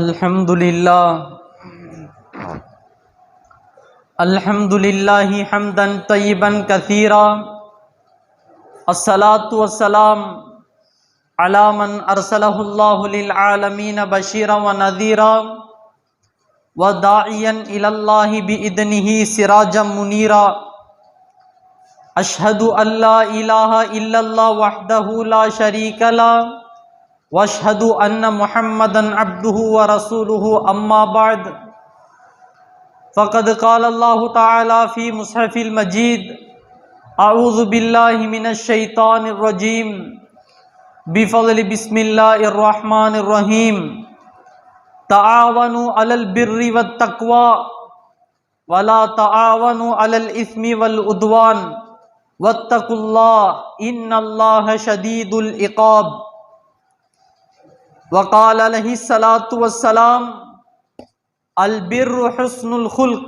الحمد لله الحمد لله حمدا طيبا كثيرا الصلاة والسلام على من أرسله الله للعالمين بشيرا ونذيرا وداعيا إلى الله بإذنه سراجا منيرا أشهد أن لا إله إلا الله وحده لا شريك له واشهد ان محمدا عبده ورسوله اما بعد فقد قال الله تعالى في مصحف المجيد اعوذ بالله من الشيطان الرجيم بفضل بسم الله الرحمن الرحيم تعاونوا على البر والتقوى ولا تعاونوا على الاثم والعدوان واتقوا الله ان الله شديد العقاب وقال عليه الصلاة والسلام البر حسن الخلق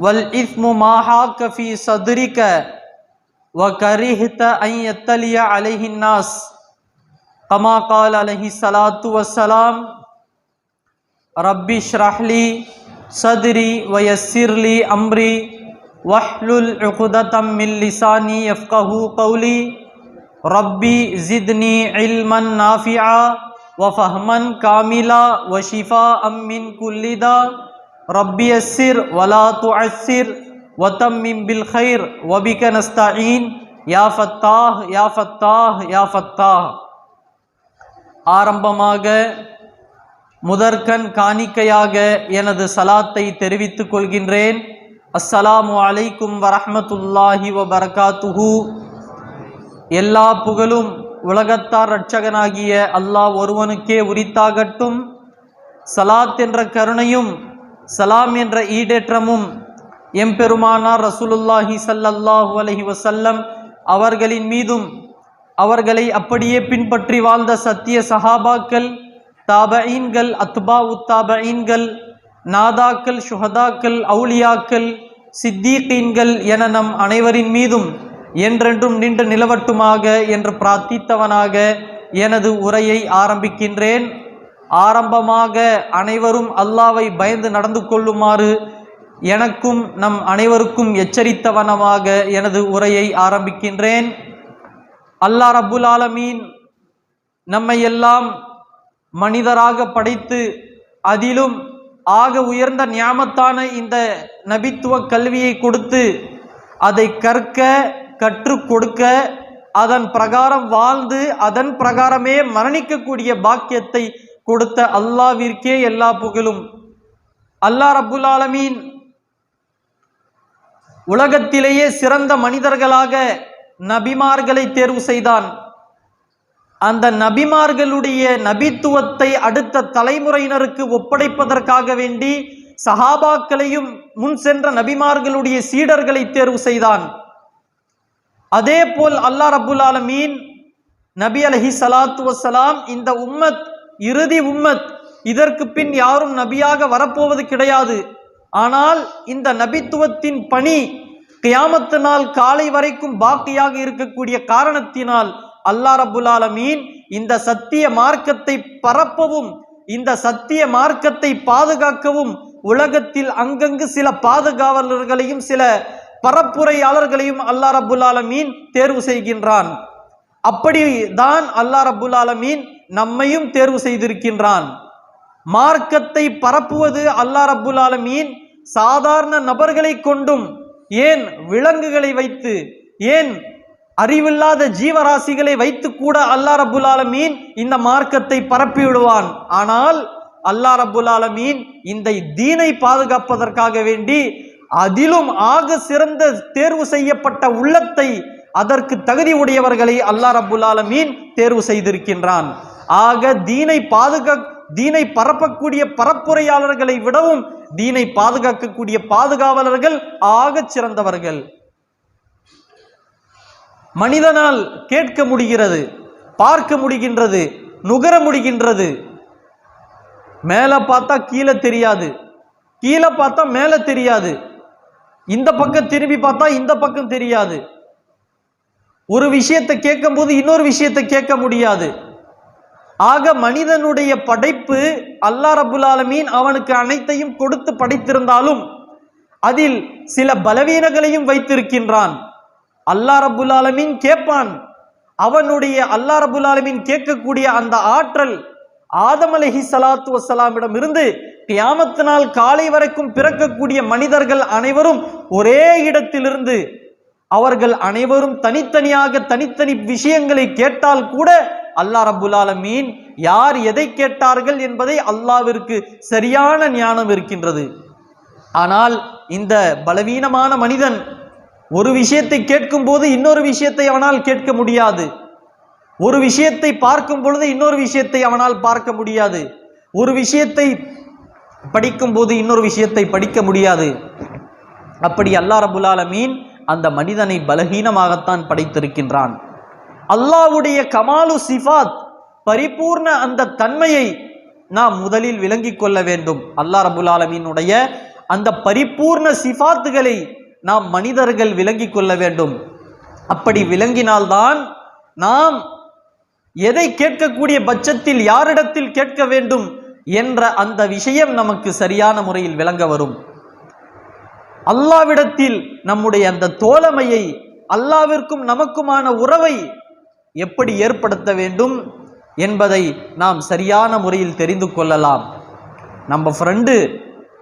والإثم ما حاك في صدرك وكرهت أن يتلي عليه الناس. كما قال عليه الصلاة والسلام رب اشرح لي صدري ويسر لي أمري واحلل عقدة من لساني يفقه قولي ربي زدني علما نافعا. வஃபஹ்மன் காமிலா வஷிஃபா அம்மின் குல்லிதா ரப்பி அஸ்ஸிர் வலா து அஸ்ஸிர் வத்தம்மிம் பில் ஹைர் வபிக நஸ்தாயின் யா ஃபத்தாஹ் யா ஃபத்தாஹ் யா ஆரம்பமாக முதற்கண் காணிக்கையாக எனது சலாத்தை தெரிவித்துக் கொள்கின்றேன். அஸ்ஸலாமு அலைக்கும் வரஹமத்துல்லாஹி வபரகாத்துஹூ. எல்லா புகழும் உலகத்தார் இரட்சகனாகிய அல்லாஹ் ஒருவனுக்கே உரித்தாகட்டும். சலாத் என்ற கருணையும் சலாம் என்ற ஈடேற்றமும் எம்பெருமானார் ரசூலுல்லாஹி சல்லல்லாஹு அலஹி வசல்லம் அவர்களின் மீதும் அவர்களை அப்படியே பின்பற்றி வாழ்ந்த சத்திய சஹாபாக்கள் தாபஈன்கள் அத்பா உத்தாபஈன்கள் நாதாக்கள் சுஹதாக்கள் அவுலியாக்கள் சித்தீக்கீன்கள் என நம் அனைவரின் மீதும் என்றென்றும் நின்று நிலவட்டுமாக என்று பிரார்த்தித்தவனாக எனது உரையை ஆரம்பிக்கின்றேன். ஆரம்பமாக அனைவரும் அல்லாவை பயந்து நடந்து கொள்ளுமாறு எனக்கும் நம் அனைவருக்கும் எச்சரித்தவனமாக எனது உரையை ஆரம்பிக்கின்றேன். அல்லா ரபுல் ஆலமீன் நம்மை எல்லாம் மனிதராக படைத்து அதிலும் ஆக உயர்ந்த ஞாபத்தான இந்த நபித்துவ கல்வியை கொடுத்து அதை கற்க கற்றுக் கொடுக்க அதன் பிரகாரம் வாழ்ந்து அதன் பிரகாரமே மரணிக்கக்கூடிய பாக்கியத்தை கொடுத்த அல்லாவிற்கே எல்லா புகழும். அல்லா ரபுல் ஆலமீன் உலகத்திலேயே சிறந்த மனிதர்களாக நபிமார்களை தேர்வு செய்தான். அந்த நபிமார்களுடைய நபித்துவத்தை அடுத்த தலைமுறையினருக்கு ஒப்படைப்பதற்காக வேண்டி சஹாபாக்களையும் முன் சென்ற நபிமார்களுடைய சீடர்களை தேர்வு செய்தான். அதே போல் அல்லா ரபுல் ஆலமீன் நபி அலஹி சலாத்து வசலாம் இந்த உம்மத் இறுதி உம்மத் இதற்கு பின் யாரும் நபியாக வரப்போவது கிடையாது. ஆனால் இந்த நபித்துவத்தின் பணி கியாமத்து நாள் காலை வரைக்கும் பாக்கியாக இருக்கக்கூடிய காரணத்தினால் அல்லா ரபுல் ஆலமீன் இந்த சத்திய மார்க்கத்தை பரப்பவும் இந்த சத்திய மார்க்கத்தை பாதுகாக்கவும் உலகத்தில் அங்கங்கு சில பாதுகாவலர்களையும் சில பரப்புரையாளர்களையும் அல்லா ரபுல் ஆலமீன் தேர்வு செய்கின்றான். அப்படி தான் அல்லா ரபுல் ஆலமீன் நம்மையும் தேர்வு செய்திருக்கின்றான். மார்க்கத்தை பரப்புவது அல்லா ரபுல் ஆலமீன் சாதாரண நபர்களை கொண்டும் ஏன் விலங்குகளை வைத்து ஏன் அறிவில்லாத ஜீவராசிகளை வைத்து கூட அல்லா ரபுல் ஆலமீன் இந்த மார்க்கத்தை பரப்பி விடுவான் ஆனால் அல்லா ரபுல் ஆலமீன் இந்த தீனை பாதுகாப்பதற்காக வேண்டி அதிலும் ஆக சிறந்த தேர்வு செய்யப்பட்ட உள்ளத்தை அதற்கு தகுதி உடையவர்களை அல்லா ரபுல் ஆலமீன் தேர்வு செய்திருக்கின்றான். ஆக தீனை பாதுகா தீனை பரப்பக்கூடிய பரப்புரையாளர்களை விடவும் தீனை பாதுகாக்கக்கூடிய பாதுகாவலர்கள் ஆக சிறந்தவர்கள். மனிதனால் கேட்க முடிகிறது பார்க்க முடிகின்றது நுகர முடிகின்றது. மேலே பார்த்தா கீழே தெரியாது. கீழே பார்த்தா மேலே தெரியாது. இந்த பக்கம் திரும்பி பார்த்தா இந்த பக்கம் தெரியாது. ஒரு விஷயத்தை கேட்கும்போது இன்னொரு விஷயத்தை கேட்க முடியாது. ஆக மனிதனுடைய படைப்பு அல்லா ரபுல் ஆலமீன் அவனுக்கு அனைத்தையும் கொடுத்து படைத்திருந்தாலும் அதில் சில பலவீனங்களையும் வைத்திருக்கின்றான். அல்லா ரபுல் ஆலமீன் கேட்பான். அவனுடைய அல்லா ரபுல் ஆலமீன் கேட்கக்கூடிய அந்த ஆற்றல் ஆதம் அலஹி சலாத்து வசலாமிடம் இருந்து கியாமத்து நாள் காலை வரைக்கும் பிறக்கக்கூடிய மனிதர்கள் அனைவரும் ஒரே இடத்திலிருந்து அவர்கள் அனைவரும் தனித்தனியாக தனித்தனி விஷயங்களை கேட்டால் கூட அல்லாஹ் ரபுல்லாலமீன் யார் எதை கேட்டார்கள் என்பதை அல்லாவிற்கு சரியான ஞானம் இருக்கின்றது. ஆனால் இந்த பலவீனமான மனிதன் ஒரு விஷயத்தை கேட்கும் போது இன்னொரு விஷயத்தை அவனால் கேட்க முடியாது. ஒரு விஷயத்தை பார்க்கும் பொழுது இன்னொரு விஷயத்தை அவனால் பார்க்க முடியாது. ஒரு விஷயத்தை படிக்கும் போது இன்னொரு விஷயத்தை படிக்க முடியாது. அப்படி அல்லா ரபுல்லாலமீன் அந்த மனிதனை பலகீனமாகத்தான் படைத்திருக்கின்றான். அல்லாஹ்வுடைய கமாலு சிஃபாத் பரிபூர்ண அந்த தன்மையை நாம் முதலில் விளங்கிக் கொள்ள வேண்டும். அல்லா ரபுல்லாலமீனுடைய அந்த பரிபூர்ண சிஃபாத்துகளை நாம் மனிதர்கள் விளங்கிக் கொள்ள வேண்டும். அப்படி விளங்கினால்தான் நாம் எதை கேட்கக்கூடிய பட்சத்தில் யாரிடத்தில் கேட்க வேண்டும் என்ற அந்த விஷயம் நமக்கு சரியான முறையில் விளங்க வரும். அல்லாவிடத்தில் நம்முடைய அந்த தோழமையை அல்லாவிற்கும் நமக்குமான உறவை எப்படி ஏற்படுத்த வேண்டும் என்பதை நாம் சரியான முறையில் தெரிந்து கொள்ளலாம். நம்ம ஃப்ரெண்டு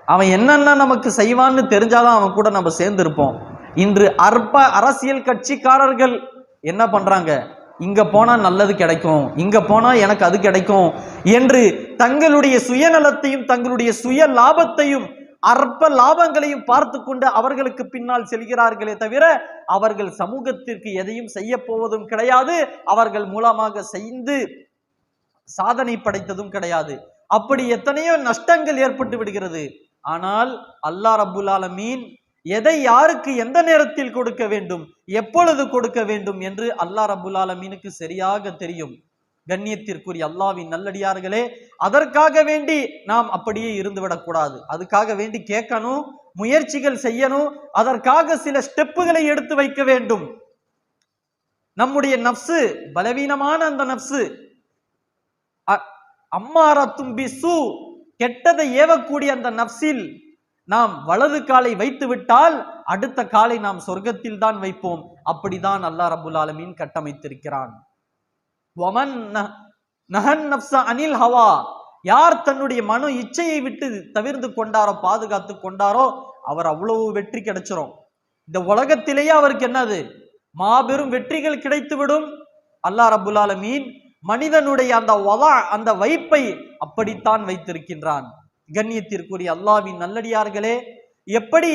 அவன் என்னென்ன நமக்கு செய்வான்னு தெரிஞ்சாதான் அவன் கூட நம்ம சேர்ந்திருப்போம். இன்று அற்ப அரசியல் கட்சிக்காரர்கள் என்ன பண்ணுறாங்க இங்கே போனால் நல்லது கிடைக்கும். இங்கே போனால் எனக்கு அது கிடைக்கும். என்று தங்களுடைய சுயநலத்தையும் தங்களுடைய சுய லாபத்தையும் அற்ப லாபங்களையும் பார்த்து கொண்டு அவர்களுக்கு பின்னால் செல்கிறார்களே தவிர அவர்கள் சமூகத்திற்கு எதையும் செய்ய போவதும் கிடையாது. அவர்கள் மூலமாக செய்து சாதனை படைத்ததும் கிடையாது. அப்படி எத்தனையோ நஷ்டங்கள் ஏற்பட்டு விடுகிறது. ஆனால் அல்லாஹ் ரப்புல் ஆலமீன் எதை யாருக்கு எந்த நேரத்தில் கொடுக்க வேண்டும் எப்பொழுது கொடுக்க வேண்டும் என்று அல்லாஹ் ரபுல் ஆலமீனுக்கு சரியாக தெரியும். கண்ணியத்திற்குரிய அல்லாவின் நல்லடியார்களே அதற்காக வேண்டி நாம் அப்படியே இருந்துவிடக்கூடாது அதுக்காக வேண்டி கேட்கணும் முயற்சிகள் செய்யணும் அதற்காக சில ஸ்டெப்புகளை எடுத்து வைக்க வேண்டும். நம்முடைய நப்சு பலவீனமான அந்த நப்சு அ- அம்மாரத்தும் பிசு கெட்டதை ஏவக்கூடிய அந்த நப்சில் நாம் வலது காலை வைத்து விட்டால் அடுத்த காலை நாம் சொர்க்கத்தில் தான் வைப்போம். அப்படிதான் அல்லாஹ் ரபுல் ஆலமீன் கட்டமைத்திருக்கிறான். வமன் அனில் ஹவா. யார் தன்னுடைய மனு இச்சையை விட்டு தவிர்ந்து கொண்டாரோ பாதுகாத்து கொண்டாரோ அவர் அவ்வளவு வெற்றி கிடைச்சிரும். இந்த உலகத்திலேயே அவருக்கு என்னது? மாபெரும் வெற்றிகள் கிடைத்துவிடும். அல்லாஹ் ரபுல் ஆலமீன் மனிதனுடைய அந்த வலா அந்த வைப்பை அப்படித்தான் வைத்திருக்கின்றான். கண்ணியத்திற்குரிய அல்லாவின் நல்லடியார்களே எப்படி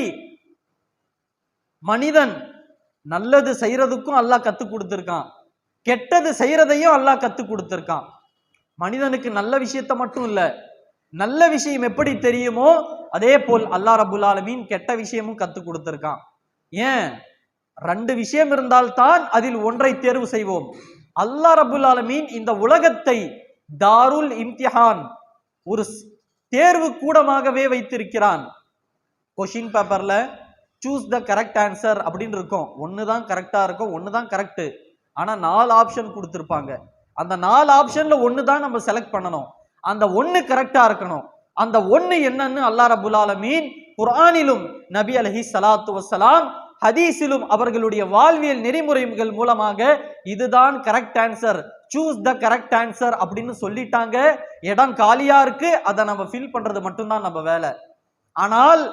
மனிதன் நல்லது செய்யறதுக்கும் அல்லாஹ் கத்து கொடுத்துருக்கான் கெட்டது செய்யறதையும் அல்லாஹ் கத்து கொடுத்துருக்கான். மனிதனுக்கு நல்ல விஷயத்த மட்டும் இல்ல நல்ல விஷயம் எப்படி தெரியுமோ அதே போல் அல்லாஹ் ரபுல் ஆலமீன் கெட்ட விஷயமும் கத்து கொடுத்துருக்கான். ஏன்? ரெண்டு விஷயம் இருந்தால்தான் அதில் ஒன்றை தேர்வு செய்வோம். அல்லாஹ் ரபுல் ஆலமீன் இந்த உலகத்தை தாருல் இம்திஹான் ஒரு தேர்வு கூடமாகவே வைத்திருக்கிறான். கொஷின் பேப்பர்ல சூஸ் த கரெக்ட் ஆன்சர் அப்படின்னு இருக்கும். ஒன்று தான் கரெக்டாக இருக்கும் ஒன்று தான் கரெக்டு ஆனால் நாலு ஆப்ஷன் கொடுத்துருப்பாங்க. அந்த நாலு ஆப்ஷனில் ஒன்று தான் நம்ம செலக்ட் பண்ணணும். அந்த ஒன்று கரெக்டாக இருக்கணும். அந்த ஒன்று என்னன்னு அல்லா ரபுல் ஆலமீன் குரானிலும் நபி அலஹி சலாத்து வசலாம் ஹதீஸிலும் அவர்களுடைய வாழ்வியல் நெறிமுறைகள் மூலமாக இதுதான் correct answer choose the correct answer அப்படின்னு சொல்லிட்டாங்க. இடம் காலியா இருக்கு. அதை நம்ம ஃபில் பண்றது மட்டும்தான் நம்ம வேலை. ஆனால்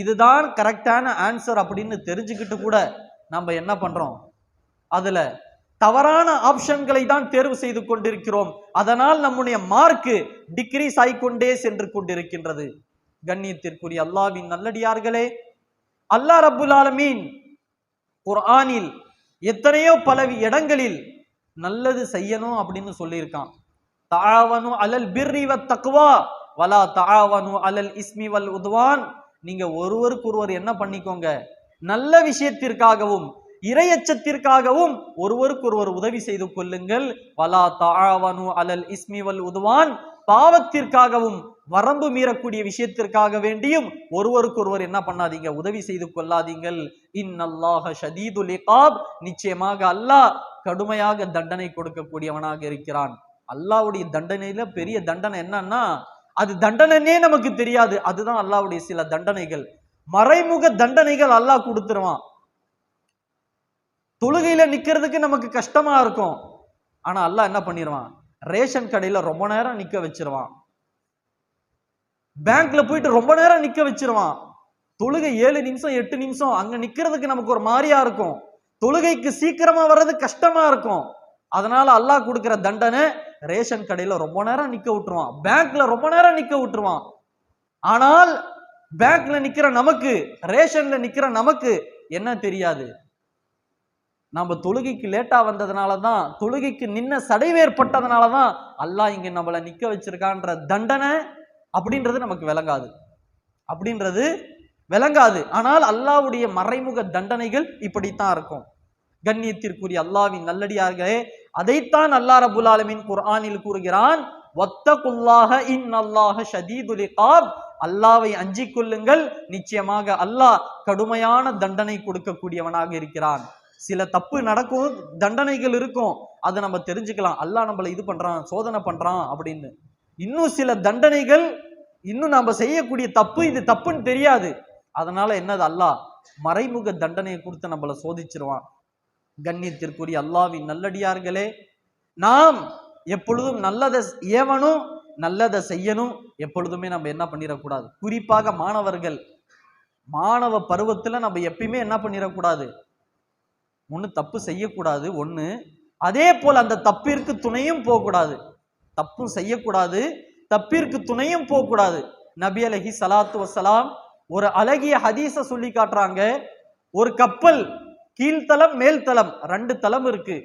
இதுதான் கரெக்டான ஆன்சர் அப்படின்னு தெரிஞ்சுக்கிட்டு கூட நம்ம என்ன பண்றோம்? அதுல தவறான ஆப்ஷன்களை தான் தேர்வு செய்து கொண்டிருக்கிறோம். அதனால் நம்முடைய மார்க் டிக்ரீஸ் ஆகிக்கொண்டே சென்று கொண்டிருக்கின்றது. கண்ணியத்திற்குரிய அல்லாவின் நல்லடியார்களே அல்லாஹ் ரபுல் ஆலமீன் குர்ஆனில் எத்தனையோ பல இடங்களில் நல்லது செய்யணும் அப்படின்னு சொல்லியிருக்கான். தாவனு அலல் பிர்ரி தக்குவா வலா தாவனு அலல் இஸ்மி வல் உதுவான். நீங்க ஒருவருக்கு ஒருவர் என்ன பண்ணிக்கோங்க? நல்ல விஷயத்திற்காகவும் இரையச்சத்திற்காகவும் ஒருவருக்கு ஒருவர் உதவி செய்து கொள்ளுங்கள். வலா தாவனு அலல் இஸ்மி வல் உதுவான் பாவத்திற்காகவும் வரம்பு மீறக்கூடிய விஷயத்திற்காக வேண்டியும் ஒருவருக்கு ஒருவர் என்ன பண்ணாதீங்க உதவி செய்து கொள்ளாதீங்கள். இன்னல்லாஹ ஷதீதுல் இகாப் நிச்சயமாக அல்லாஹ் கடுமையாக தண்டனை கொடுக்கக்கூடியவனாக இருக்கிறான். அல்லாவுடைய தண்டனையில பெரிய தண்டனை என்னன்னா அது தண்டனைன்னே நமக்கு தெரியாது. அதுதான் அல்லாவுடைய சில தண்டனைகள். மறைமுக தண்டனைகள் அல்லாஹ் கொடுத்துருவான். தொழுகையில நிக்கிறதுக்கு நமக்கு கஷ்டமா இருக்கும். ஆனா அல்லாஹ் என்ன பண்ணிடுவான் ரேஷன் கடையில ரொம்ப நேரம் நிக்க வச்சிருவான். பேங்க்ல போயிட்டு ரொம்ப நேரம் நிக்க வச்சிருவான். தொழுகை ஏழு நிமிஷம் எட்டு நிமிஷம் அங்க நிக்கிறதுக்கு நமக்கு ஒரு மாதிரியா இருக்கும். தொழுகைக்கு சீக்கிரமா வர்றது கஷ்டமா இருக்கும். அதனால அல்லாஹ் கொடுக்கிற தண்டனை ரேஷன் கடையில ரொம்ப நேரம் நிக்க விட்டுருவான். பேங்க்ல ரொம்ப நேரம் நிக்க விட்டுருவான். ஆனால் பேங்க்ல நிக்கிற நமக்கு ரேஷன்ல நிக்கிற நமக்கு என்ன தெரியாது? நம்ம தொழுகைக்கு லேட்டா வந்ததுனால தான் தொழுகைக்கு நின்ன சடைவேற்பட்டதுனால தான் அல்லாஹ் இங்க நம்மளை நிக்க வச்சிருக்கான்ற தண்டனை அப்படின்றது நமக்கு விளங்காது. அப்படின்றது விளங்காது. ஆனால் அல்லாஹ்வுடைய மறைமுக தண்டனைகள் இப்படித்தான் இருக்கும். கண்ணியத்திற்குரிய அல்லாவின் நல்லடியார்களே அதைத்தான் அல்லா ரபுல் ஆலமின் குர்ஆனில் கூறுகிறான் இன் அல்லாவை அஞ்சிக் கொள்ளுங்கள். நிச்சயமாக அல்லாஹ் கடுமையான தண்டனை கொடுக்கக்கூடியவனாக இருக்கிறான். சில தப்பு நடக்கும் தண்டனைகள் இருக்கும். அதை நம்ம தெரிஞ்சுக்கலாம். அல்லாஹ் நம்மளை இது பண்றான் சோதனை பண்றான் அப்படின்னு. இன்னும் சில தண்டனைகள் இன்னும் நாம் செய்யக்கூடிய தப்பு இது தப்புன்னு தெரியாது. அதனால என்னது அல்லாஹ்? மறைமுக தண்டனையை கொடுத்து நம்மளை சோதிச்சிருவான். கண்ணியத்திற்குரிய அல்லாவின் நல்லடியார்களே நாம் எப்பொழுதும் நல்லதை ஏவணும் நல்லதை செய்யணும் எப்பொழுதுமே நம்ம என்ன பண்ணிடக்கூடாது? குறிப்பாக மாணவர்கள். மாணவ பருவத்தில் நம்ம எப்பயுமே என்ன பண்ணிடக்கூடாது? ஒன்று தப்பு செய்யக்கூடாது ஒன்று அதே போல் அந்த தப்பிற்கு துணையும் போகக்கூடாது. தப்பும் செய்யக்கூடாது தப்பிற்கு துணையும் போகக்கூடாது. நபி அலஹி சலாத்து வசலாம் ஒரு அழகிய ஹதீஸ சொல்லி காட்டுறாங்க. ஒரு கப்பல் கீழ்த்தளம் மேல்தளம் ரெண்டு தளம் இருக்கு.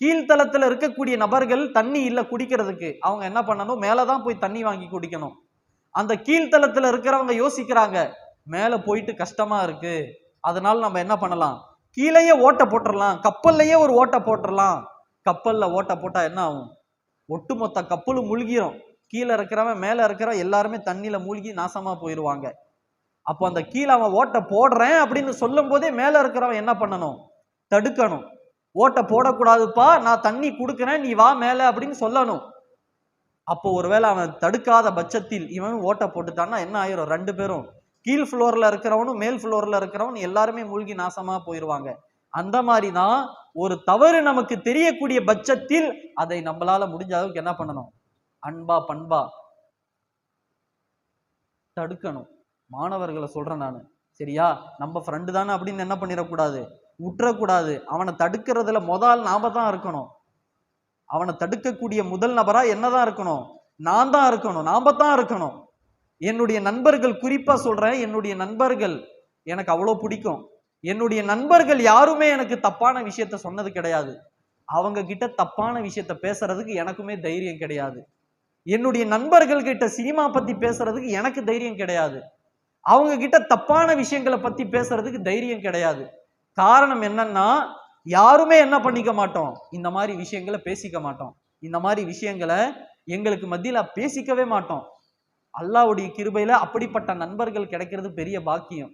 கீழ்த்தளத்துல இருக்கக்கூடிய நபர்கள் தண்ணி இல்லை குடிக்கிறதுக்கு. அவங்க என்ன பண்ணணும்? மேலதான் போய் தண்ணி வாங்கி குடிக்கணும். அந்த கீழ்த்தளத்துல இருக்கிறவங்க யோசிக்கிறாங்க மேல போயிட்டு கஷ்டமா இருக்கு. அதனால நம்ம என்ன பண்ணலாம்? கீழேயே ஓட்டை போட்டுடலாம் கப்பல்லையே ஒரு ஓட்டை போட்டுடலாம் கப்பல்ல ஓட்டை போட்டா என்ன ஆகும்? ஒட்டுமொத்த கப்பலும் மூழ்கிரும். கீழே இருக்கிறவன் மேலே இருக்கிற எல்லாருமே தண்ணியில் மூழ்கி நாசமாக போயிடுவாங்க அப்போ அந்த கீழே அவன் ஓட்டை போடுறேன் அப்படின்னு சொல்லும் போதே மேலே இருக்கிறவன் என்ன பண்ணணும்? தடுக்கணும். ஓட்டை போடக்கூடாதுப்பா நான் தண்ணி கொடுக்குறேன் நீ வா மேலே அப்படின்னு சொல்லணும். அப்போ ஒருவேளை அவன் தடுக்காத பட்சத்தில் இவன் ஓட்டை போட்டுட்டான்னா என்ன ஆயிரும்? ரெண்டு பேரும். கீழ் ஃப்ளோரில் இருக்கிறவனும் மேல் ஃப்ளோரில் இருக்கிறவனும் எல்லாருமே மூழ்கி நாசமாக போயிடுவாங்க அந்த மாதிரி தான் ஒரு தவறு நமக்கு தெரியக்கூடிய பட்சத்தில் அதை நம்மளால முடிஞ்ச அளவுக்கு என்ன பண்ணணும்? அன்பா பண்பா தடுக்கணும். மாணவர்களை சொல்றேன் நான். சரியா? நம்ம ஃப்ரெண்டு தானே அப்படின்னு என்ன பண்ணிடக்கூடாது? விட்டுறக்கூடாது அவனை தடுக்கிறதுல முதல் நாம தான் இருக்கணும். அவனை தடுக்கக்கூடிய முதல் நபரா என்னதான் இருக்கணும்? நான் தான் இருக்கணும். நாம தான் இருக்கணும். என்னுடைய நண்பர்கள் குறிப்பா சொல்றேன். என்னுடைய நண்பர்கள் எனக்கு அவ்வளோ பிடிக்கும். என்னுடைய நண்பர்கள் யாருமே எனக்கு தப்பான விஷயத்த சொன்னது கிடையாது. அவங்க கிட்ட தப்பான விஷயத்த பேசுறதுக்கு எனக்குமே தைரியம் கிடையாது. என்னுடைய நண்பர்கள் கிட்ட சினிமா பத்தி பேசுறதுக்கு எனக்கு தைரியம் கிடையாது. அவங்க கிட்ட தப்பான விஷயங்களை பத்தி பேசுறதுக்கு தைரியம் கிடையாது. காரணம் என்னன்னா யாருமே என்ன பண்ணிக்க மாட்டோம்? இந்த மாதிரி விஷயங்களை பேசிக்க மாட்டோம். இந்த மாதிரி விஷயங்களை எங்களுக்கு மத்தியில பேசிக்கவே மாட்டோம். அல்லாவுடைய கிருபையில அப்படிப்பட்ட நண்பர்கள் கிடைக்கிறது பெரிய பாக்கியம்.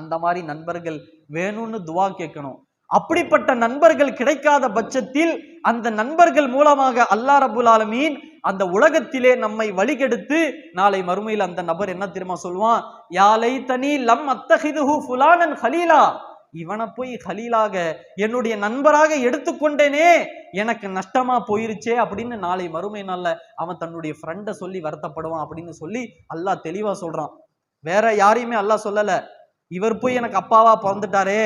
அந்த மாதிரி நண்பர்கள் வேணும்னு துவா கேட்கணும். அப்படிப்பட்ட நண்பர்கள் கிடைக்காத பட்சத்தில் அந்த நண்பர்கள் மூலமாக அல்லா ரபுல் ஆலமீன் அந்த உலகத்திலே நம்மை வழிகெடுத்து நாளை மறுமையில் அந்த நபர் என்ன தெரியுமா சொல்லுவான்? யாலை தனி லம் அத்தஹிதுஹு ஃபுலானன் ஹலீலா. இவனை போய் ஹலீலாக என்னுடைய நண்பராக எடுத்துக்கொண்டேனே எனக்கு நஷ்டமா போயிருச்சே அப்படின்னு நாளை மறுமை நாள்ல அவன் தன்னுடைய ஃப்ரெண்டை சொல்லி வருத்தப்படுவான் அப்படின்னு சொல்லி அல்லாஹ் தெளிவா சொல்றான். வேற யாரையுமே அல்லாஹ் சொல்லலை. இவர் போய் எனக்கு அப்பாவா பிறந்துட்டாரே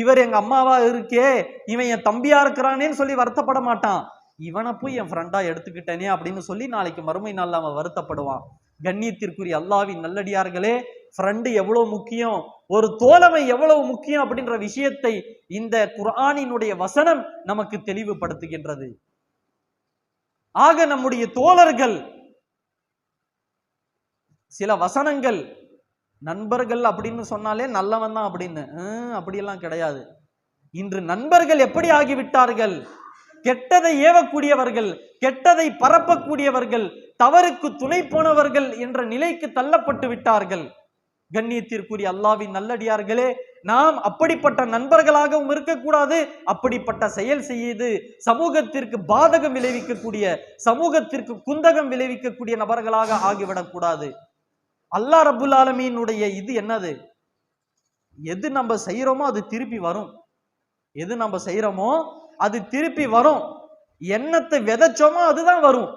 இவர் எங்க அம்மாவா இருக்கே இவன் என் தம்பியா இருக்கிறானேன்னு சொல்லி வருத்தப்பட மாட்டான். இவனை போய் என் ஃப்ரெண்டா எடுத்துக்கிட்டேனே அப்படின்னு சொல்லி நாளைக்கு மறுமை நாள் அவன் வருத்தப்படுவான். கண்ணியத்திற்குரிய அல்லாவின் நல்லடியார்களே ஃப்ரெண்டு எவ்வளவு முக்கியம் ஒரு தோழமை எவ்வளவு முக்கியம் அப்படின்ற விஷயத்தை இந்த குரானினுடைய வசனம் நமக்கு தெளிவுபடுத்துகின்றது. ஆக நம்முடைய தோழர்கள் சில வசனங்கள் நண்பர்கள் அப்படின்னு சொன்னாலே நல்லவன் தான் அப்படின்னு. அப்படியெல்லாம் கிடையாது. இன்று நண்பர்கள் எப்படி ஆகிவிட்டார்கள்? கெட்டதை ஏவக்கூடியவர்கள் கெட்டதை பரப்பக்கூடியவர்கள் தவறுக்கு துணை போனவர்கள் என்ற நிலைக்கு தள்ளப்பட்டு விட்டார்கள். கண்ணியத்திற்குரிய அல்லாவின் நல்லடியார்களே நாம் அப்படிப்பட்ட நண்பர்களாகவும் இருக்கக்கூடாது. அப்படிப்பட்ட செயல் செய்து சமூகத்திற்கு பாதகம் விளைவிக்கக்கூடிய சமூகத்திற்கு குந்தகம் விளைவிக்கக்கூடிய நபர்களாக ஆகிவிடக்கூடாது. அல்லா ரபுல் ஆலமீனுடைய இது என்னது? எது நம்ம செய்யறோமோ அது திருப்பி வரும். எது நம்ம செய்யறோமோ அது திருப்பி வரும். எண்ணத்தை விதைச்சோமோ அதுதான் வரும்.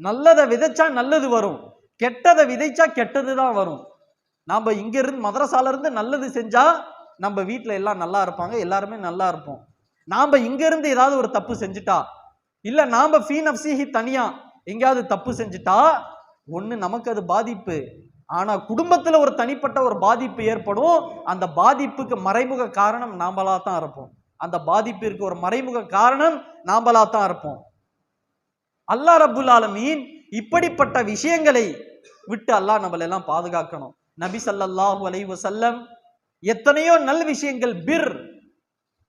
நல்லதை விதைச்சா நல்லது வரும். கெட்டதை விதைச்சா கெட்டது தான் வரும். நாம் இங்கேருந்து மதரசால இருந்து நல்லது செஞ்சா நம்ம வீட்டில் எல்லாம் நல்லா இருப்பாங்க எல்லாருமே நல்லா இருப்போம். நாம் இங்கேருந்து ஏதாவது ஒரு தப்பு செஞ்சுட்டா இல்லை நாம் ஃபீன் அஃப் சிஹி தனியாக எங்கேயாவது தப்பு செஞ்சுட்டா ஒன்று நமக்கு அது பாதிப்பு. ஆனா குடும்பத்துல ஒரு தனிப்பட்ட ஒரு பாதிப்பு ஏற்படும். அந்த பாதிப்புக்கு மறைமுக காரணம் நாமளா தான் இருப்போம். அந்த பாதிப்பிற்கு ஒரு மறைமுக காரணம் நாமளா தான் இருப்போம். அல்லாஹ் ரபுல் ஆலமீன் இப்படிப்பட்ட விஷயங்களை விட்டு அல்லாஹ் நம்மளெல்லாம் பாதுகாக்கணும். நபி சல்லாஹூ அலை வசல்லம் எத்தனையோ நல் விஷயங்கள் பிர்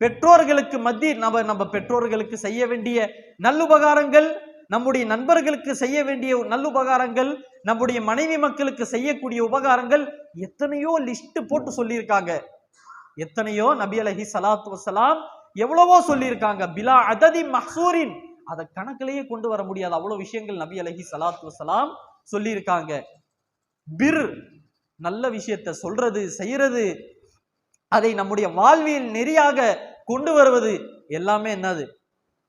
பெற்றோர்களுக்கு மத்திய நம்ம நம்ம பெற்றோர்களுக்கு செய்ய வேண்டிய நல்லுபகாரங்கள் நம்முடைய நண்பர்களுக்கு செய்ய வேண்டிய நல்லுபகாரங்கள் நம்முடைய மனைவி மக்களுக்கு செய்யக்கூடிய உபகாரங்கள் எத்தனையோ லிஸ்ட் போட்டு சொல்லியிருக்காங்க. எத்தனையோ நபி அலஹி சலாத்து வசலாம் எவ்வளவோ சொல்லியிருக்காங்க. பிலா அததி மஹூரின் அதை கணக்கிலேயே கொண்டு வர முடியாது. அவ்வளவு விஷயங்கள் நபி அலஹி சலாத்து வசலாம் சொல்லியிருக்காங்க. பிர் நல்ல விஷயத்தை சொல்றது செய்யறது அதை நம்முடைய வாழ்வியல் நெறியாக கொண்டு வருவது எல்லாமே என்னது?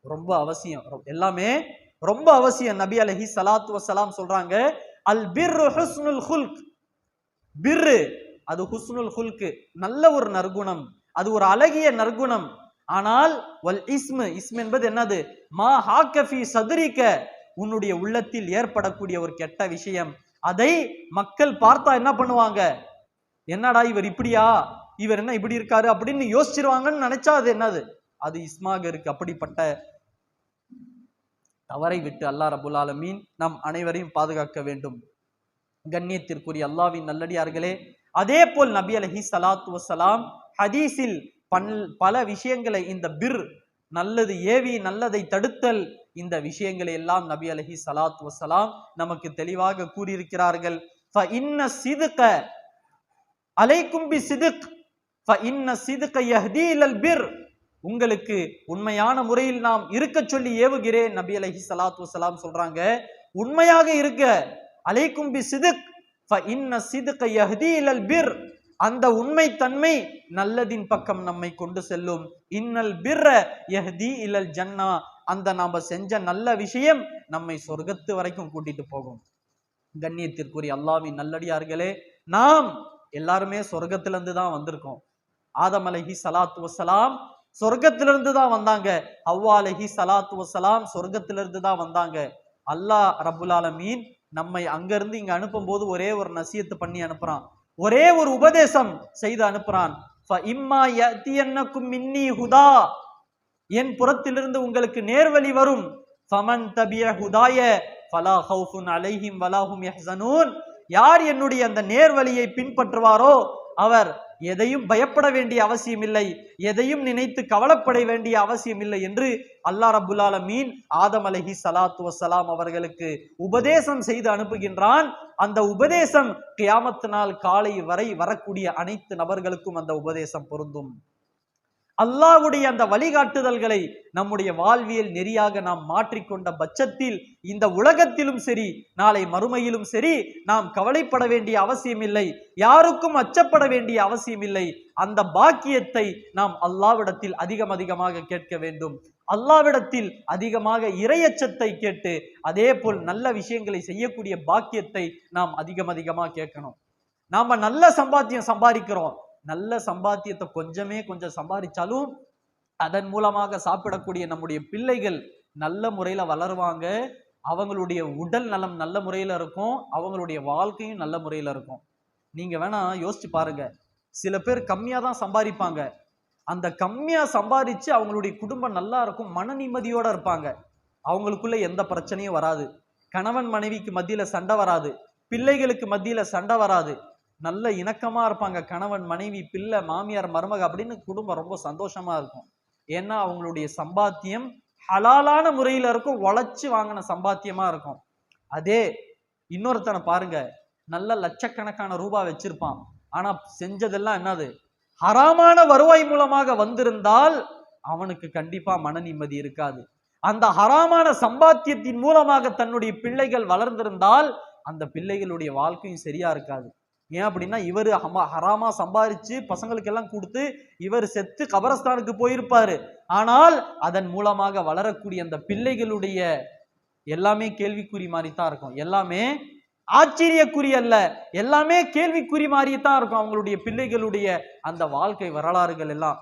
ரொம்ப அவசியம். ரொ- எல்லாமே ரொம்ப அவசியம். நபி அலஹி சலாத்து வசலாம் சொல்றாங்க. அல் பிர்ரு ஹுஸ்னுல் ஹுல்க். பிர்ரு அது ஹுஸ்னுல் ஹுல்க் நல்ல ஒரு நற்குணம். அது ஒரு அழகிய நற்குணம். ஆனால் வல் இஸ்மு இஸ்ம் என்பது என்னது? மா ஹாக்கஃபி சதுரிக்க. உன்னுடைய உள்ளத்தில் ஏற்படக்கூடிய ஒரு கெட்ட விஷயம். அதை மக்கள் பார்த்தா என்ன பண்ணுவாங்க? என்னடா இவர் இப்படியா? இவர் என்ன இப்படி இருக்காரு? அப்படின்னு யோசிச்சிருவாங்கன்னு நினைச்சா அது என்னது? அது இஸ்மாக இருக்கு. அப்படிப்பட்ட தவறை விட்டு அல்லா ரபுல் ஆலமீன் நம் அனைவரையும் பாதுகாக்க வேண்டும். கண்ணியத்திற்குரிய அல்லாவின் நல்லடியார்களே அதே போல் நபி அலஹி சலாத்து வசலாம் ஹதீஸில் பல் பல விஷயங்களை இந்த பிர் நல்லது ஏவி நல்லதை தடுத்தல் இந்த விஷயங்களை எல்லாம் நபி அலஹி சலாத் வசலாம் நமக்கு தெளிவாக கூறியிருக்கிறார்கள். ஃப இன்ன அலைக்கும் பி சிதுக் உங்களுக்கு உண்மையான முறையில் நாம் இருக்க சொல்லி ஏவுகிறேன் நபி அலஹி ஸலாத்து வலாம் சொல்றாங்க. உண்மையாக இருக்க அலைக்கும் பி சிதுக் இன்ன சிதுக்க யஹ்தி இலல் பிர். அந்த உண்மை தன்மை நல்லதின் பக்கம் நம்மை கொண்டு செல்லும். இன்னல் பிர்ர யஹதி இலல் ஜன்னா. அந்த நாம செஞ்ச நல்ல விஷயம் நம்மை சொர்க்கத்து வரைக்கும் கூட்டிட்டு போகும். கண்ணியத்திற்குரிய அல்லாவின் நல்லடியார்களே நாம் எல்லாருமே சொர்க்கத்திலிருந்து தான் வந்திருக்கோம். ஆதம் அலைஹி சலாத்து வசலாம் சொர்க்கத்திலிருந்து தான் வந்தாங்க. ஹவ்வா அலைஹி சலாத்து வசலாம் சொர்க்கத்திலிருந்து தான் வந்தாங்க. அல்லாஹ் ரபுல் மீன் நம்மை அங்கிருந்து இங்க அனுப்பும் போது ஒரே ஒரு நசியத்து பண்ணி அனுப்புறான். ஒரே ஒரு உபதேசம் செய்து அனுப்புறான். மின்னி ஹுதா. என் புறத்திலிருந்து உங்களுக்கு நேர்வழி வரும். ஃபமன் தபிய ஹுதாய ஃபலா ஹவுஃபுன் அலைஹிம் வலாஹும் யஹ்சனூன் யார் என்னுடைய அந்த நேர்வழியை பின்பற்றுவாரோ அவர் எதையும் பயப்பட வேண்டிய அவசியம் இல்லை. எதையும் நினைத்து கவலைப்பட வேண்டிய அவசியம் இல்லை என்று அல்லாஹ் ரபுல் ஆலமீன் ஆதம் அலஹி சலாத்து வசலாம் அவர்களுக்கு உபதேசம் செய்து அனுப்புகின்றான். அந்த உபதேசம் கியாமத்து நாள் காலை வரை வரக்கூடிய அனைத்து நபர்களுக்கும் அந்த உபதேசம் பொருந்தும். அல்லாவுடைய அந்த வழிகாட்டுதல்களை நம்முடைய வாழ்வியல் நெறியாக நாம் மாற்றிக்கொண்ட பட்சத்தில் இந்த உலகத்திலும் சரி நாளை மறுமையிலும் சரி நாம் கவலைப்பட வேண்டிய அவசியம் இல்லை யாருக்கும் அச்சப்பட வேண்டிய அவசியம் இல்லை அந்த பாக்கியத்தை நாம் அல்லாவிடத்தில் அதிகம் அதிகமாக கேட்க வேண்டும். அல்லாவிடத்தில் அதிகமாக இரையச்சத்தை கேட்டு அதே போல் நல்ல விஷயங்களை செய்யக்கூடிய பாக்கியத்தை நாம் அதிகம் அதிகமாக கேட்கணும். நாம நல்ல சம்பாத்தியம் சம்பாதிக்கிறோம். நல்ல சம்பாத்தியத்தை கொஞ்சமே கொஞ்சம் சம்பாதிச்சாலும் அதன் மூலமாக சாப்பிடக்கூடிய நம்முடைய பிள்ளைகள் நல்ல முறையில் வளருவாங்க. அவங்களுடைய உடல் நலம் நல்ல முறையில் இருக்கும். அவங்களுடைய வாழ்க்கையும் நல்ல முறையில் இருக்கும். நீங்கள் வேணா யோசிச்சு பாருங்க. சில பேர் கம்மியாக தான் சம்பாதிப்பாங்க. அந்த கம்மியாக சம்பாதிச்சு அவங்களுடைய குடும்பம் நல்லா இருக்கும் மன நிம்மதியோடு இருப்பாங்க. அவங்களுக்குள்ள எந்த பிரச்சனையும் வராது. கணவன் மனைவிக்கு மத்தியில் சண்டை வராது. பிள்ளைகளுக்கு மத்தியில் சண்டை வராது. நல்ல இணக்கமாக இருப்பாங்க. கணவன் மனைவி பிள்ளை மாமியார் மருமக அப்படின்னு குடும்பம் ரொம்ப சந்தோஷமா இருக்கும். ஏன்னா அவங்களுடைய சம்பாத்தியம் ஹலாலான முறையில் இருக்கும். உழைச்சி வாங்கின சம்பாத்தியமாக இருக்கும். அதே இன்னொருத்தனை பாருங்க. நல்ல லட்சக்கணக்கான ரூபா வச்சிருப்பான். ஆனால் செஞ்சதெல்லாம் என்னது? ஹராமான வருவாய் மூலமாக வந்திருந்தால் அவனுக்கு கண்டிப்பாக மன நிம்மதி இருக்காது. அந்த ஹராமான சம்பாத்தியத்தின் மூலமாக தன்னுடைய பிள்ளைகள் வளர்ந்திருந்தால் அந்த பிள்ளைகளுடைய வாழ்க்கையும் சரியா இருக்காது. ஏன் அப்படின்னா இவர் ஹராமா சம்பாரிச்சு பசங்களுக்கெல்லாம் கொடுத்து இவர் செத்து கபரஸ்தானுக்கு போயிருப்பாரு. ஆனால் அதன் மூலமாக வளரக்கூடிய அந்த பிள்ளைகளுடைய எல்லாமே கேள்விக்குறி மாதிரி தான் இருக்கும். எல்லாமே ஆச்சரியக்குறி அல்ல. எல்லாமே கேள்விக்குறி மாதிரி தான் இருக்கும் அவங்களுடைய பிள்ளைகளுடைய அந்த வாழ்க்கை வரலாறுகள் எல்லாம்.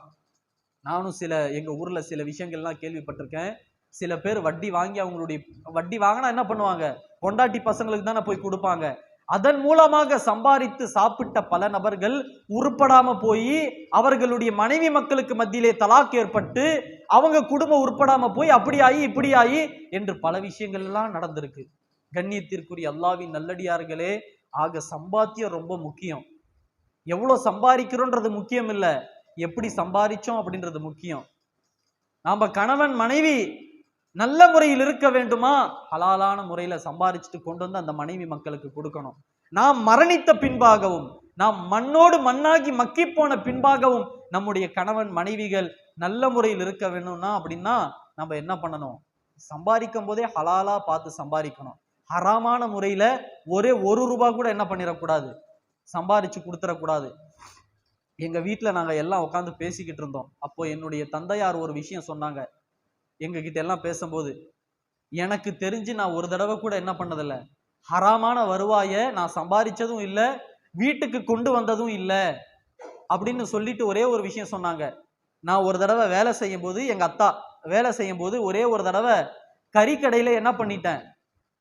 நானும் சில எங்க ஊர்ல சில விஷயங்கள்லாம் கேள்விப்பட்டிருக்கேன். சில பேர் வட்டி வாங்கி அவங்களுடைய வட்டி வாங்கினா என்ன பண்ணுவாங்க? பொண்டாட்டி பசங்களுக்கு தானே போய் கொடுப்பாங்க. அதன் மூலமாக சம்பாதித்து சாப்பிட்ட பல நபர்கள் உருப்படாம போய் அவர்களுடைய மனைவி மக்களுக்கு மத்தியிலே தலாக் ஏற்பட்டு அவங்க குடும்பம் உருப்படாம போய் அப்படி ஆகி இப்படி ஆகி என்று பல விஷயங்கள் எல்லாம் நடந்திருக்கு. கண்ணியத்திற்குரிய அல்லாவின் நல்லடியார்களே ஆக சம்பாத்தியம் ரொம்ப முக்கியம். எவ்வளவு சம்பாதிக்கிறோன்றது முக்கியம் இல்லை. எப்படி சம்பாதிச்சோம் அப்படின்றது முக்கியம். நாம் கணவன் மனைவி நல்ல முறையில் இருக்க வேண்டுமா? ஹலாலான முறையில சம்பாதிச்சுட்டு கொண்டு வந்து அந்த மனைவி மக்களுக்கு கொடுக்கணும். நாம் மரணித்த பின்பாகவும் நாம் மண்ணோடு மண்ணாகி மக்கி போன பின்பாகவும் நம்முடைய கணவன் மனைவிகள் நல்ல முறையில் இருக்க வேணும்னா அப்படின்னா நம்ம என்ன பண்ணணும்? சம்பாதிக்கும் போதே ஹலாலா பார்த்து சம்பாதிக்கணும். ஹராமான முறையில ஒரே ஒரு ரூபாய் கூட என்ன பண்ணிடக்கூடாது? சம்பாதிச்சு கொடுத்துடக்கூடாது. எங்க வீட்டில் நாங்க எல்லாம் உட்காந்து பேசிக்கிட்டு இருந்தோம். அப்போ என்னுடைய தந்தையார் ஒரு விஷயம் சொன்னாங்க. எங்ககிட்ட எல்லாம் பேசும்போது எனக்கு தெரிஞ்சு நான் ஒரு தடவை கூட என்ன பண்ணதில்ல. ஹராமான வருவாயை நான் சம்பாதிச்சதும் இல்லை வீட்டுக்கு கொண்டு வந்ததும் இல்லை. அப்படின்னு சொல்லிட்டு ஒரே ஒரு விஷயம் சொன்னாங்க. நான் ஒரு தடவை வேலை செய்யும் போது எங்க அத்தா வேலை செய்யும் போது ஒரே ஒரு தடவை கறி என்ன பண்ணிட்டேன்?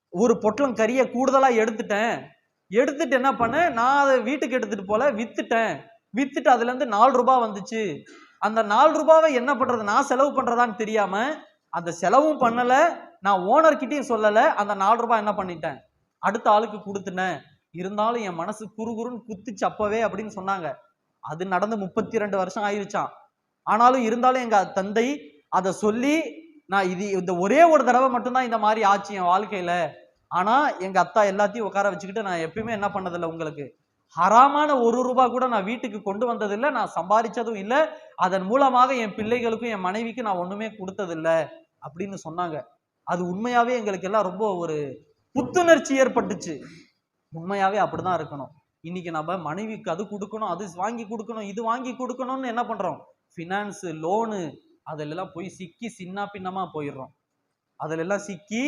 ஒரு பொட்டலம் கறியை கூடுதலா எடுத்துட்டேன். எடுத்துட்டு என்ன பண்ணேன்? நான் அதை வீட்டுக்கு எடுத்துட்டு போல வித்துட்டேன். வித்துட்டு அதுல இருந்து நாலு ரூபாய் வந்துச்சு. அந்த நாலு ரூபாவை என்ன பண்றது? நான் செலவு பண்றதான்னு தெரியாம அந்த செலவும் பண்ணலை நான் ஓனர்கிட்டையும் சொல்லலை அந்த நாலு ரூபாய் என்ன பண்ணிட்டேன்? அடுத்த ஆளுக்கு கொடுத்துனேன் இருந்தாலும் என் மனசு குறுகுறுன்னு குத்துச்சு அப்பவே அப்படின்னு சொன்னாங்க. அது நடந்து முப்பத்தி ரெண்டு வருஷம் ஆயிருச்சான் ஆனாலும் இருந்தாலும் எங்க தந்தை அதை சொல்லி நான் இது இந்த ஒரே ஒரு தடவை மட்டும்தான் இந்த மாதிரி ஆச்சு என் வாழ்க்கையில. ஆனா எங்க அத்தா எல்லாத்தையும் உட்கார வச்சுக்கிட்டு நான் எப்பயுமே என்ன பண்ணதில்லை உங்களுக்கு? ஹராமான ஒரு ரூபாய் கூட நான் வீட்டுக்கு கொண்டு வந்ததில்லை நான் சம்பாதிச்சதும் இல்லை. அதன் மூலமாக என் பிள்ளைகளுக்கும் என் மனைவிக்கும் நான் ஒன்றுமே கொடுத்ததில்லை அப்படின்னு சொன்னாங்க. அது உண்மையாகவே எங்களுக்கு எல்லாம் ரொம்ப ஒரு புத்துணர்ச்சி ஏற்பட்டுச்சு. உண்மையாவே அப்படிதான் இருக்கணும். இன்னைக்கு நம்ம மனைவிக்கு அது கொடுக்கணும் அது வாங்கி கொடுக்கணும் இது வாங்கி கொடுக்கணும்னு என்ன பண்ணுறோம் ஃபினான்ஸு லோனு அதிலெல்லாம் போய் சிக்கி சின்ன பின்னமாக போயிடுறோம். அதிலெல்லாம் சிக்கி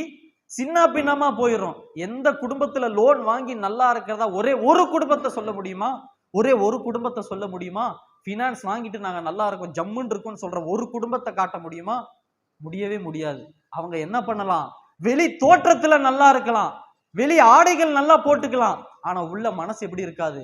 சின்ன பின்னமா போயிடுறோம். எந்த குடும்பத்துல லோன் வாங்கி நல்லா இருக்கிறதா ஒரே ஒரு குடும்பத்தை சொல்ல முடியுமா? ஒரே ஒரு குடும்பத்தை சொல்ல முடியுமா? ஃபினான்ஸ் வாங்கிட்டு நாங்க நல்லா இருக்கோம் ஜம்முன்னு இருக்கோம்னு சொல்ற ஒரு குடும்பத்தை காட்ட முடியுமா? முடியவே முடியாது. அவங்க என்ன பண்ணலாம்? வெளி தோற்றத்துல நல்லா இருக்கலாம். வெளி ஆடைகள் நல்லா போட்டுக்கலாம். ஆனா உள்ள மனசு எப்படி இருக்காது?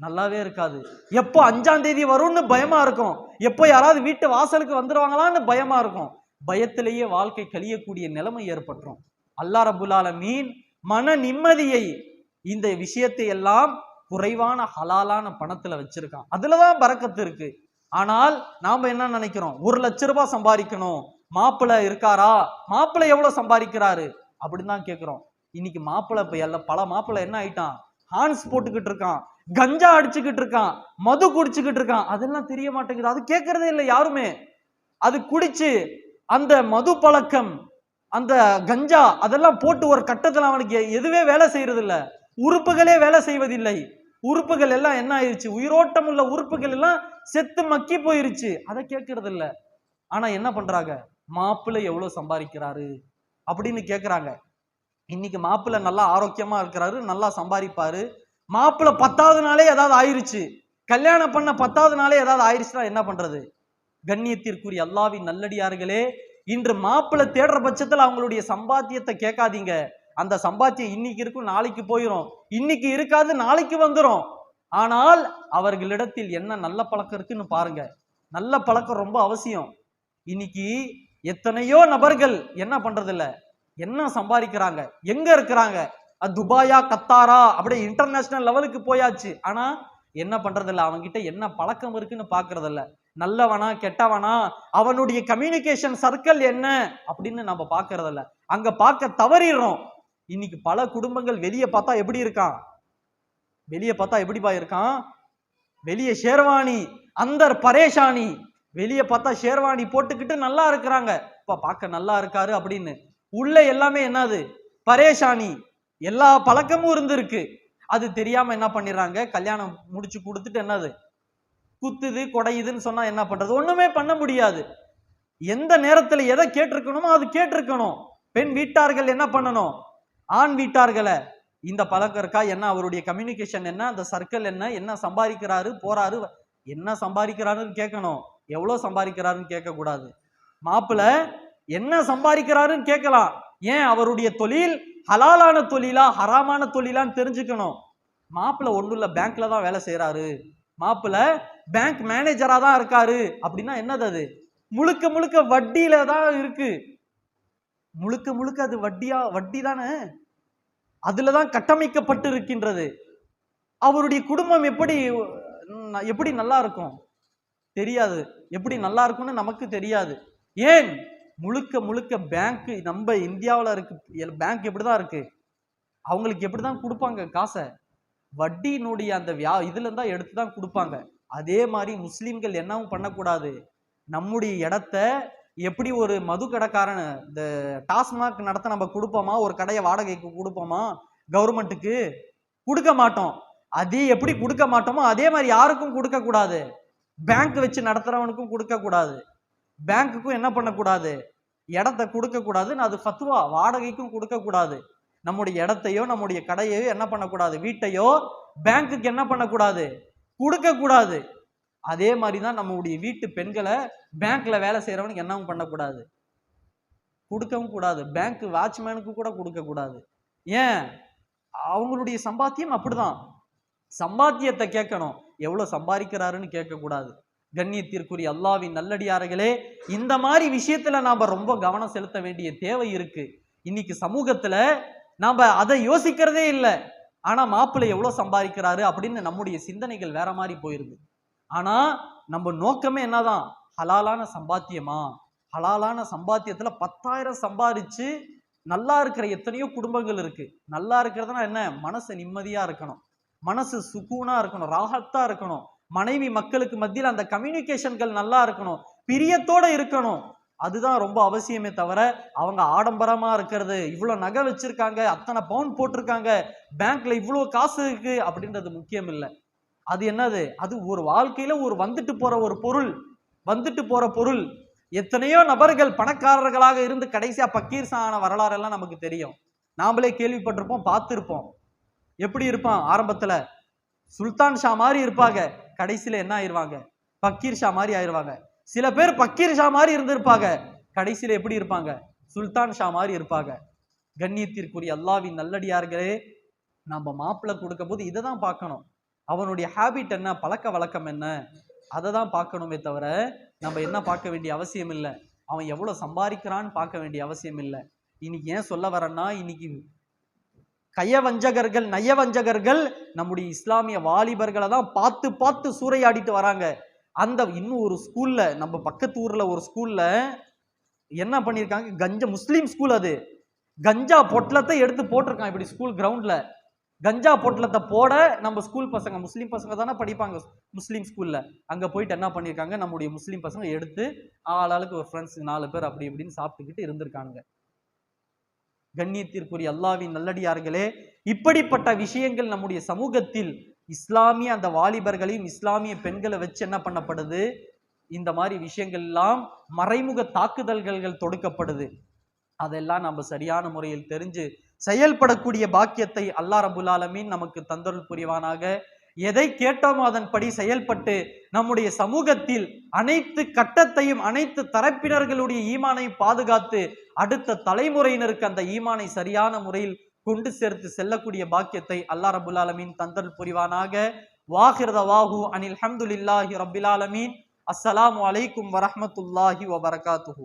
நல்லாவே இருக்காது. எப்போ அஞ்சாம் தேதி வரும்னு பயமா இருக்கும். எப்போ யாராவது வீட்டு வாசலுக்கு வந்துருவாங்களான்னு பயமா இருக்கும். பயத்திலேயே வாழ்க்கை கழியக்கூடிய நிலைமை ஏற்பட்டுரும். அல்லா ரபுல்லால மீன் மன நிம்மதியை இந்த விஷயத்தை எல்லாம் குறைவான ஹலாலான பணத்துல வச்சிருக்கான். அதுலதான் பறக்கத்து இருக்கு. ஆனால் நாம என்ன நினைக்கிறோம்? ஒரு லட்ச ரூபாய் சம்பாதிக்கணும். மாப்பிள்ளை இருக்காரா? மாப்பிள்ளை எவ்வளவு சம்பாதிக்கிறாரு? அப்படின்னு தான் கேட்கிறோம் இன்னைக்கு மாப்பிள்ளை இப்ப எல்லாம் பல மாப்பிள்ளை என்ன ஆயிட்டான்? ஹான்ஸ் போட்டுக்கிட்டு இருக்கான். கஞ்சா அடிச்சுக்கிட்டு இருக்கான். மது குடிச்சுக்கிட்டு இருக்கான். அதெல்லாம் தெரிய மாட்டேங்குது. அது கேட்கறதே இல்லை யாருமே. அது குடிச்சு அந்த மது பழக்கம் அந்த கஞ்சா அதெல்லாம் போட்டு ஒரு கட்டத்தில் அவனுக்கு எதுவே வேலை செய்கிறது இல்லை உறுப்புகளே வேலை செய்வதில்லை. உறுப்புகள் எல்லாம் என்ன ஆயிருச்சு? உயிரோட்டம் உள்ள உறுப்புகள் எல்லாம் செத்து மக்கி போயிருச்சு. அதை கேட்கறது இல்லை ஆனா என்ன பண்றாங்க? மாப்பிள்ளை எவ்வளவு சம்பாதிக்கிறாரு? அப்படின்னு கேட்குறாங்க. இன்னைக்கு மாப்பிள்ளை நல்லா ஆரோக்கியமா இருக்கிறாரு நல்லா சம்பாதிப்பாரு. மாப்பிள்ளை பத்தாவது நாளே ஏதாவது ஆயிருச்சு. கல்யாணம் பண்ண பத்தாவது நாளே ஏதாவது ஆயிருச்சுன்னா என்ன பண்றது? கண்ணியத்திற்குரிய அல்லாவின் நல்லடியார்களே இன்று மாப்பிள்ளை தேடுற பட்சத்தில் அவங்களுடைய சம்பாத்தியத்தை கேட்காதீங்க. அந்த சம்பாத்தியம் இன்னைக்கு இருக்கும் நாளைக்கு போயிடும் இன்னைக்கு இருக்காது நாளைக்கு வந்துடும் ஆனால் அவர்களிடத்தில் என்ன நல்ல பழக்கம் இருக்குன்னு பாருங்க. நல்ல பழக்கம் ரொம்ப அவசியம். இன்னைக்கு எத்தனையோ நபர்கள் என்ன பண்றதில்ல? என்ன சம்பாதிக்கிறாங்க? எங்க இருக்கிறாங்க? துபாயா கத்தாரா? அப்படியே இன்டர்நேஷனல் லெவலுக்கு போயாச்சு. ஆனா என்ன பண்றதில்ல? அவங்க அவன்கிட்ட என்ன பழக்கம் இருக்குன்னு பாக்குறது நல்லவனா கெட்டவனா அவனுடைய கம்யூனிகேஷன் சர்க்கிள் என்ன அப்படின்னு நம்ம பார்க்கறது இல்லை அங்க பார்க்க தவறிடுறோம். இன்னைக்கு பல குடும்பங்கள் வெளியே பார்த்தா எப்படி இருக்கான்? வெளியே பார்த்தா எப்படிப்பா இருக்கான்? வெளியே ஷேர்வாணி அந்தர் பரேஷானி வெளியே பார்த்தா ஷேர்வாணி போட்டுக்கிட்டு நல்லா இருக்கிறாங்க. இப்போ பார்க்க நல்லா இருக்காரு அப்படின்னு. உள்ள எல்லாமே என்னது? பரேஷானி எல்லா பழக்கமும் இருந்திருக்கு. அது தெரியாம என்ன பண்ணிடுறாங்க? கல்யாணம் முடிச்சு கொடுத்துட்டு என்னது? குத்துது கொடையுதுன்னு சொன்னா என்ன பண்றது? ஒண்ணுமே பண்ண முடியாது. எந்த நேரத்துல எதை கேட்டிருக்கணுமோ அது கேட்டிருக்கணும். பெண் வீட்டார்கள் என்ன பண்ணணும்? ஆண் வீட்டார்களை. இந்த பழக்கம் இருக்கா? என்ன? அவருடைய கம்யூனிகேஷன் என்ன? அந்த சர்க்கிள் என்ன? என்ன சம்பாதிக்கிறாரு? போறாரு? என்ன சம்பாதிக்கிறாருன்னு கேட்கணும். எவ்வளவு சம்பாதிக்கிறாருன்னு கேட்கக்கூடாது. மாப்பிள்ள என்ன சம்பாதிக்கிறாருன்னு கேட்கலாம். ஏன்? அவருடைய தொழில் ஹலாலான தொழிலா ஹராமான தொழிலான்னு தெரிஞ்சுக்கணும். மாப்பிள்ள ஒன்றும் இல்லை பேங்க்ல தான் வேலை செய்கிறாரு மாப்பிள்ள பேங்க் மேனேஜரா தான் இருக்காரு. அப்படின்னா என்னது அது? முழுக்க முழுக்க வட்டியில தான் இருக்கு. முழுக்க முழுக்க அது வட்டியா வட்டி தானே? அதுல தான் கட்டமைக்கப்பட்டு இருக்கின்றது. அவருடைய குடும்பம் எப்படி எப்படி நல்லா இருக்கும்? தெரியாது. எப்படி நல்லா இருக்கும்னு நமக்கு தெரியாது. ஏன்? முழுக்க முழுக்க பேங்க் நம்ம இந்தியாவில் இருக்கு. பேங்க் எப்படிதான் இருக்கு? அவங்களுக்கு எப்படிதான் கொடுப்பாங்க காசை? வட்டியினுடைய அந்த வியா இதுல இருந்தா எடுத்து தான் கொடுப்பாங்க. அதே மாதிரி முஸ்லீம்கள் என்னவும் பண்ணக்கூடாது. நம்முடைய இடத்த எப்படி ஒரு மது கடைக்காரன் இந்த டாஸ்மாக் நடத்த நம்ம கொடுப்போமா? ஒரு கடையை வாடகைக்கு கொடுப்போமா? கவர்மெண்ட்டுக்கு கொடுக்க மாட்டோம். அதே எப்படி கொடுக்க மாட்டோமோ அதே மாதிரி யாருக்கும் கொடுக்க கூடாது பேங்க் வச்சு நடத்துறவனுக்கும் கொடுக்க கூடாது பேங்க்குக்கும் என்ன பண்ணக்கூடாது? இடத்த கொடுக்க கூடாதுன்னு அது ஃபத்துவா வாடகைக்கும் கொடுக்க கூடாது நம்முடைய இடத்தையோ நம்முடைய கடையோ என்ன பண்ணக்கூடாது? வீட்டையோ பேங்க்குக்கு என்ன பண்ணக்கூடாது? கொடுக்க கூடாது அதே மாதிரி தான் நம்முடைய வீட்டு பெண்களை பேங்க்ல வேலை செய்யறவனுக்கு என்னவும் பண்ணக்கூடாது. கொடுக்கவும் கூடாது. பேங்க் வாட்ச்மேனுக்கு கூட கொடுக்க கூடாது ஏன்? அவங்களுடைய சம்பாத்தியம் அப்படிதான். சம்பாத்தியத்தை கேட்கணும். எவ்வளவு சம்பாதிக்கிறாருன்னு கேட்கக்கூடாது. கண்ணியத்திற்குரிய அல்லாவின் நல்லடியார்களே இந்த மாதிரி விஷயத்துல நாம ரொம்ப கவனம் செலுத்த வேண்டிய தேவை இருக்கு. இன்னைக்கு சமூகத்துல நாம் அதை யோசிக்கிறதே இல்லை. ஆனால் மாப்பிள்ளை எவ்வளோ சம்பாதிக்கிறாரு அப்படின்னு நம்முடைய சிந்தனைகள் வேற மாதிரி போயிருது. ஆனால் நம்ம நோக்கமே என்னதான்? ஹலாலான சம்பாத்தியமா? ஹலாலான சம்பாத்தியத்தில் பத்தாயிரம் சம்பாதிச்சு நல்லா இருக்கிற எத்தனையோ குடும்பங்கள் இருக்குது நல்லா இருக்கிறதுனா என்ன? மனசு நிம்மதியாக இருக்கணும். மனசு சுகூனாக இருக்கணும். ராகத்தாக இருக்கணும். மனைவி மக்களுக்கு மத்தியில் அந்த கம்யூனிகேஷன்கள் நல்லா இருக்கணும். பிரியத்தோட இருக்கணும். அதுதான் ரொம்ப அவசியமே தவிர அவங்க ஆடம்பரமா இருக்கிறது இவ்வளவு நகை வச்சிருக்காங்க அத்தனை பவுன் போட்டிருக்காங்க பேங்க்ல இவ்வளவு காசு இருக்கு அப்படின்றது முக்கியம் இல்லை. அது என்னது? அது ஒரு வாழ்க்கையில ஒரு வந்துட்டு போற ஒரு பொருள் வந்துட்டு போற பொருள். எத்தனையோ நபர்கள் பணக்காரர்களாக இருந்து கடைசியா பக்கீர் ஆன வரலாறெல்லாம் நமக்கு தெரியும். நாமளே கேள்விப்பட்டிருப்போம் பார்த்துருப்போம். எப்படி இருப்பான் ஆரம்பத்துல? சுல்தான் ஷா மாதிரி இருப்பாங்க. கடைசியில என்ன ஆயிருவாங்க? பக்கீர் ஷா மாதிரி ஆயிருவாங்க. சில பேர் பக்கீர் ஷா மாதிரி இருந்திருப்பாங்க. கடைசியில எப்படி இருப்பாங்க? சுல்தான் ஷா மாதிரி இருப்பாங்க. கண்ணியத்திற்குரிய அல்லாவின் நல்லடியார்களே நம்ம மாப்பிள்ளை கொடுக்க போது இதை தான் பார்க்கணும். அவனுடைய ஹாபிட் என்ன? பழக்க வழக்கம் என்ன? அதை தான் பார்க்கணுமே தவிர நம்ம என்ன பார்க்க வேண்டிய அவசியம் இல்லை. அவன் எவ்வளவு சம்பாதிக்கிறான்னு பார்க்க வேண்டிய அவசியம் இல்லை. இன்னைக்கு ஏன் சொல்ல வரேன்னா இன்னைக்கு கையவஞ்சகர்கள் நயவஞ்சகர்கள் நம்முடைய இஸ்லாமிய வாலிபர்களை தான் பார்த்து பார்த்து சூறையாடிட்டு வராங்க. அந்த இன்னும் ஒரு ஸ்கூல்ல நம்ம பக்கத்து ஊர்ல ஒரு ஸ்கூல்ல என்ன பண்ணியிருக்காங்க கஞ்சா முஸ்லீம் ஸ்கூல் அது. கஞ்சா பொட்டலத்தை எடுத்து போட்டிருக்கான் இப்படி ஸ்கூல் கிரவுண்ட்ல கஞ்சா பொட்டலத்தை போட நம்ம ஸ்கூல் பசங்க முஸ்லீம் பசங்க தானே படிப்பாங்க முஸ்லீம் ஸ்கூல்ல அங்க போயிட்டு என்ன பண்ணியிருக்காங்க நம்முடைய முஸ்லீம் பசங்க எடுத்து ஆளாளுக்கு ஒரு ஃப்ரெண்ட்ஸ் நாலு பேர் அப்படி இப்படின்னு சாப்பிட்டுக்கிட்டு இருந்திருக்காங்க கண்ணியத்திற்குரிய அல்லாவின் நல்லடியார்களே இப்படிப்பட்ட விஷயங்கள் நம்முடைய சமூகத்தில் இஸ்லாமிய அந்த வாலிபர்களையும் இஸ்லாமிய பெண்களை வச்சு என்ன பண்ணப்படுது? இந்த மாதிரி விஷயங்கள் எல்லாம் மறைமுக தாக்குதல்கள் தொடுக்கப்படுது. அதெல்லாம் நம்ம சரியான முறையில் தெரிஞ்சு செயல்படக்கூடிய பாக்கியத்தை அல்லாஹ் ரபுல் ஆலமீன் நமக்கு தந்தருள் புரிவானாக. எதை கேட்டோமோ அதன்படி செயல்பட்டு நம்முடைய சமூகத்தில் அனைத்து கட்டத்தையும் அனைத்து தரப்பினர்களுடைய ஈமானையும் பாதுகாத்து அடுத்த தலைமுறையினருக்கு அந்த ஈமானை சரியான முறையில் கொண்டு சேர்த்து செல்லக்கூடிய பாக்கியத்தை அல்லாஹ் ரபுல் ஆலமீன் புரிவானாக. வாஹிரதவாஹு அனில் ஹம்துலில்லாஹி ரபில் ஆலமீன். அஸ்ஸலாமு அலைக்கும் வரஹ்மத்துல்லாஹி வபரகாத்துஹு.